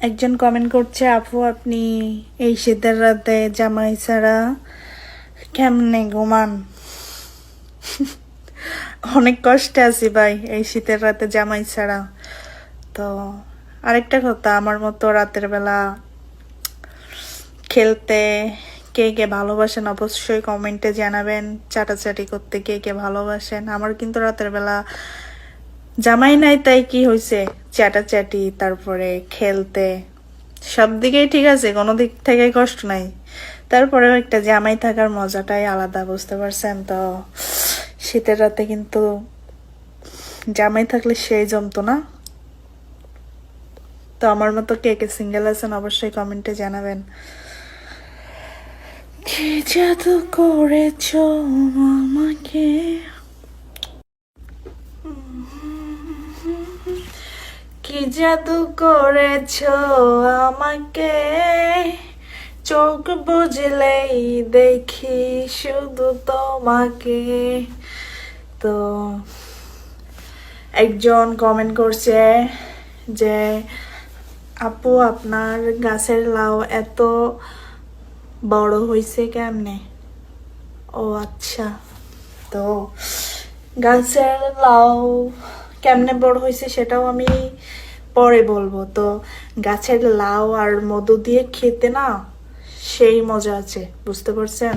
একজন কমেন্ট করছে, আপু, আপনি এই শীতের রাতে জামাই ছাড়া কেমনে ঘুমান? অনেক কষ্টে আছি ভাই, এই শীতের রাতে জামাই ছাড়া। তো আরেকটা কথা, আমার মতো রাতের বেলা খেলতে কে কে ভালোবাসেন অবশ্যই কমেন্টে জানাবেন, চাটাচাটি করতে কে কে ভালোবাসেন। আমার কিন্তু রাতের বেলা জামাই নাই তাই কি হয়েছে চাটাচাটি তারপরে খেলতে। সব দিকেই ঠিক আছে, কোনো দিক থেকে কষ্ট নাই। তারপরেও একটা জামাই থাকার মজাটাই আলাদা, বুঝতে পারছেন তো? শীতের রাতে কিন্তু জামাই থাকলে সেই জমতো না তো আমার মতো কে কে সিঙ্গেল আছেন অবশ্যই কমেন্টে জানাবেন। কি জাদু করেছ আমাকে? কি জাদু করেছ আমাকে? চোখ বুঝলেই দেখি শুধু তোমাকে। তো একজন কমেন্ট করছে যে, আপু, আপনার গাছের লাউ এত বড় হয়েছে কেমনে? ও আচ্ছা। তো গাছের লাউ কেমনে বড় হয়েছে সেটাও আমি পরে বলব। তো গাছের লাউ আর মধু দিয়ে খেতে না সেই মজা আছে, বুঝতে পারছেন?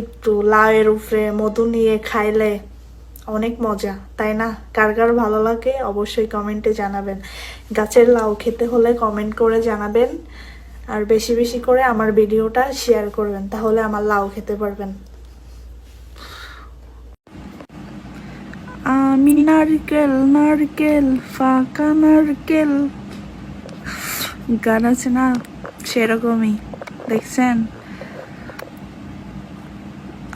একটু লাউয়ের উপরে মধু নিয়ে খাইলে অনেক মজা, তাই না? কার কার ভালো লাগে অবশ্যই কমেন্টে জানাবেন। গাছের লাউ খেতে হলে কমেন্ট করে জানাবেন। আর বেশি বেশি করে আমার ভিডিওটা শেয়ার করবেন, তাহলে আমার লাউ খেতে পারবেন। আমি নারকেল নারকেল, ফাঁকা নারকেল। গান আছে না? সেরকমই, দেখছেন?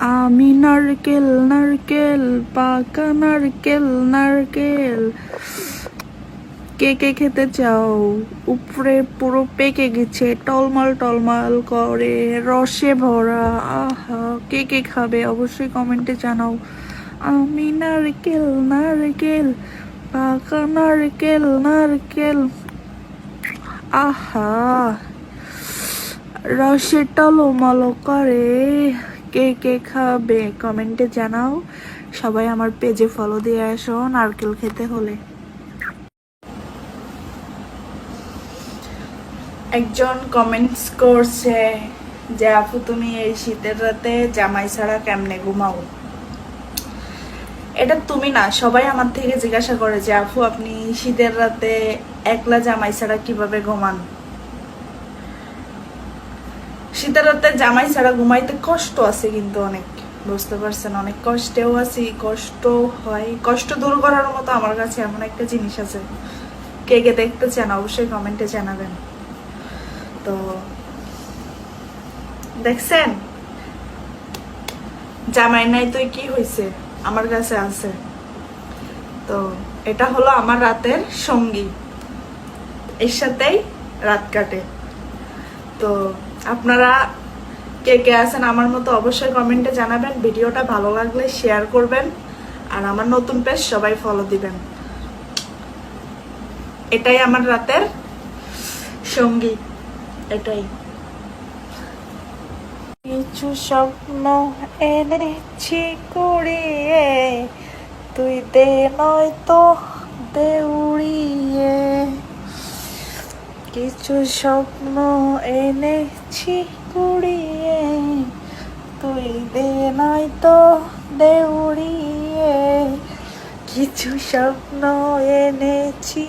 আমি নারকেল নারকেল, পাকা নারকেল নারকেল। কে কে খেতে চাও? উপরে পুরো পেকে গেছে, টলমাল টলমাল করে, রসে ভরা। আহা, কে কে খাবে? অবশ্যই কমেন্টে জানাও। আমি নারকেল নারকেল, পাকা নারকেল নারকেল। আহা রসে টলমলো করে। কে কে খাবে কমেন্টে জানাও। সবাই আমার পেজে ফলো দিয়ে আসো নারকেল খেতে হলে। একজন কমেন্টস করছে যে, আপু, তুমি এই শীতের রাতে জামাই ছাড়া কেমনে ঘুমাও? এটা তুমি না, সবাই আমার থেকে জিজ্ঞাসা করে যে, আপু, আপনি শীতের রাতে একলা জামাই ছাড়া কীভাবে ঘুমান? শীতের রাতে জামাই ছাড়া ঘুমাইতে কষ্ট আছে কিন্তু অনেক, বুঝতে পারছেন? অনেক কষ্টেও আছি, কষ্ট হয়, কষ্ট দূর করার মতো আমার কাছে এমন একটা জিনিস আছে। কে কে দেখতে চান অবশ্যই কমেন্টে জানাবেন। তো দেখছেন? জামাই নাই তো কি হয়েছে আমার কাছে আছে। তো এটা হলো আমার রাতের সঙ্গী। এর সাথেই রাত কাটে। তো আপনারা কে কে আছেন আমার মতো অবশ্যই কমেন্টে জানাবেন। ভিডিওটা ভালো লাগলে শেয়ার করবেন। আর আমার নতুন পেজ সবাই ফলো দিবেন। এটাই আমার রাতের সঙ্গী। এটাই। কিছু স্বপ্ন এনেছি কুড়িয়ে, তুই দে নয়তো দেউড়িয়ে। কিছু স্বপ্ন এনেছি কুড়িয়ে, তুই দে নয়তো দেউড়িয়ে। কিছু স্বপ্ন এনেছি